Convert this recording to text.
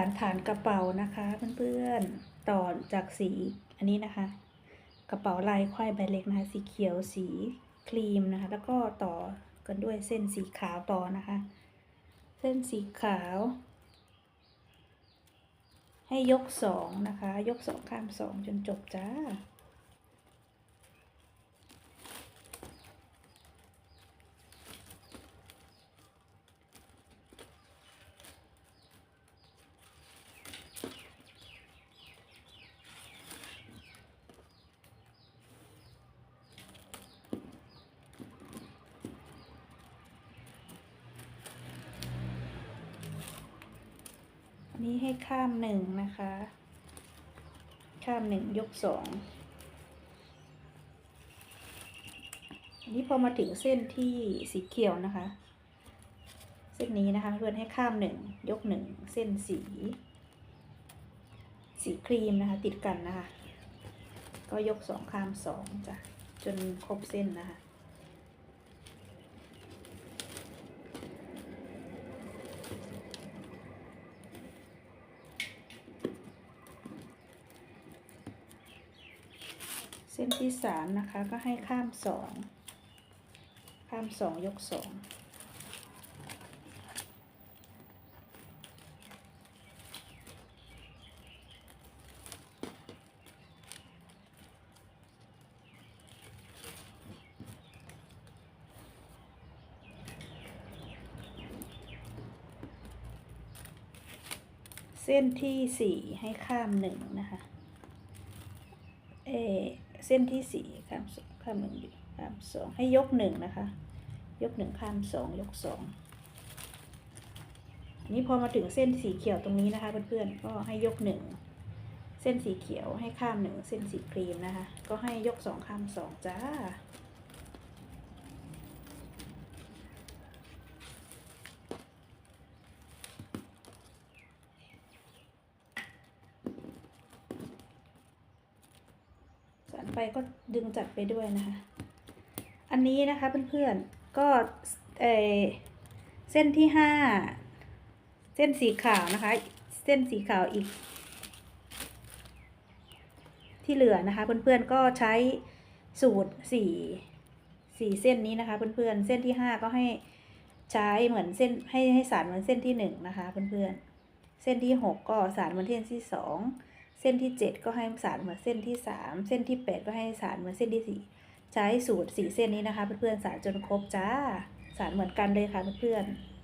ฐานฐานกระเป๋านะคะเพื่อนๆ ต่อจากสีอันนี้นะคะ กระเป๋าลายควายใบเล็กนะคะ สีเขียวสีครีมนะคะ แล้วก็ต่อกันด้วยเส้นสีขาวต่อนะคะ เส้นสีขาว ให้ยกสองนะคะ ยกสองข้ามสองจนจบจ้า นี้ให้ข้ามหนึ่งนะคะ ข้ามหนึ่งยกสองอันนี้พอมาถึงเส้นที่สีเขียวนะคะ เส้นนี้นะคะเพื่อนให้ข้ามหนึ่งยกหนึ่งเส้นสี สีครีมนะคะ ติดกันนะคะ ก็ยกสองข้ามสองจ้ะจนครบเส้นนะคะ ส้นที่สามนะคะ ก็ให้ข้ามสองข้ามสองยกสองเส้นที่สี่ให้ข้ามหนึ่งนะคะ เออ เส้นที่สี่ข้ามสองข้ามหนึ่งข้ามสองให้ยกหนึ่งนะคะ ยกหนึ่งข้ามสองยกสองนนี้พอมาถึงเส้นสีเขียวตรงนี้นะคะ เพื่อนๆก็ให้ยกหนึ่งเส้นสีเขียวให้ข้ามหนึ่งเส้นสีครีมนะคะ ก็ให้ยกสองข้ามสองจ้า ไปก็ดึงจัดไปด้วยนะคะ อันนี้นะคะเพื่อนๆ ก็เออเส้นที่ห้าเส้นสีขาวนะคะ เส้นสีขาวอีก ที่เหลือนะคะเพื่อนๆก็ใช้สูตรสี่สี่เส้นนี้นะคะเพื่อนๆเส้นที่ห้าก็ให้ใช้เหมือนเส้นให้ให้สารเหมือนเส้นที่หนึ่งนะคะเพื่อนๆเส้นที่หกก็สารเหมือนเส้นที่สอง เส้นที่เจ็ดก็ให้สารเหมือนเส้นที่สามเส้นที่แปดก็ให้สารเหมือนเส้นที่สี่ใช้สูตรสี่เส้นนี้นะคะ เพื่อนๆสารจนครบจ้า สารเหมือนกันเลยค่ะเพื่อนๆ